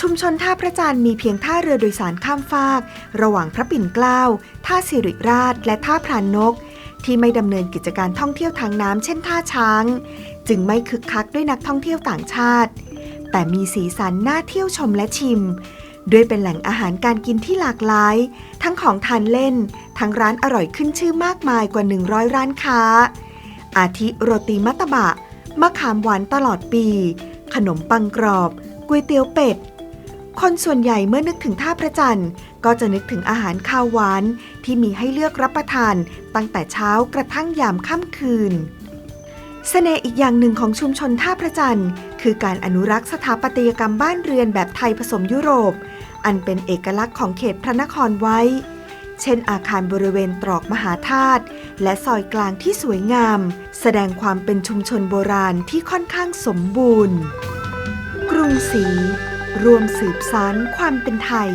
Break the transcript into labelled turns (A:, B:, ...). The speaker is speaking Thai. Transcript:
A: ชุมชนท่าพระจันทร์มีเพียงท่าเรือโดยสารข้ามฟาก ระหว่างพระปิ่นเกล้า ท่าสิริราช และท่าพรานนก ที่ไม่ดำเนินกิจการท่องเที่ยวทางน้ำเช่นท่าช้าง จึงไม่คึกคักด้วยนักท่องเที่ยวต่างชาติ แต่มีสีสันน่าเที่ยวชมและชิม ด้วยเป็นแหล่งอาหารการกินที่หลากหลาย ทั้งของทานเล่น ทั้งร้านอร่อยขึ้นชื่อมากมายกว่า 100 ร้านค้า อาทิโรตีมัตตบะมะขามหวานตลอดปี ขนมปังกรอบก๋วยเตี๋ยวเป็ด คนส่วนใหญ่เมื่อนึกถึงท่าพระจันทร์ ก็จะนึกถึงอาหารคาวหวานที่มีให้เลือกรับประทาน ตั้งแต่เช้ากระทั่งยามค่ำคืนเสน่ห์อีกอย่างหนึ่งของชุมชนท่าพระจันทร์ คือการอนุรักษ์สถาปัตยกรรมบ้านเรือนแบบไทยผสมยุโรป อันเป็นเอกลักษณ์ของเขตพระนครไว้ เช่น อาคารบริเวณตรอกมหาธาตุและซอยกลางที่สวยงาม แสดงความเป็นชุมชนโบราณที่ค่อนข้างสมบูรณ์ กรุงศรี รวมสืบสารความเป็นไทย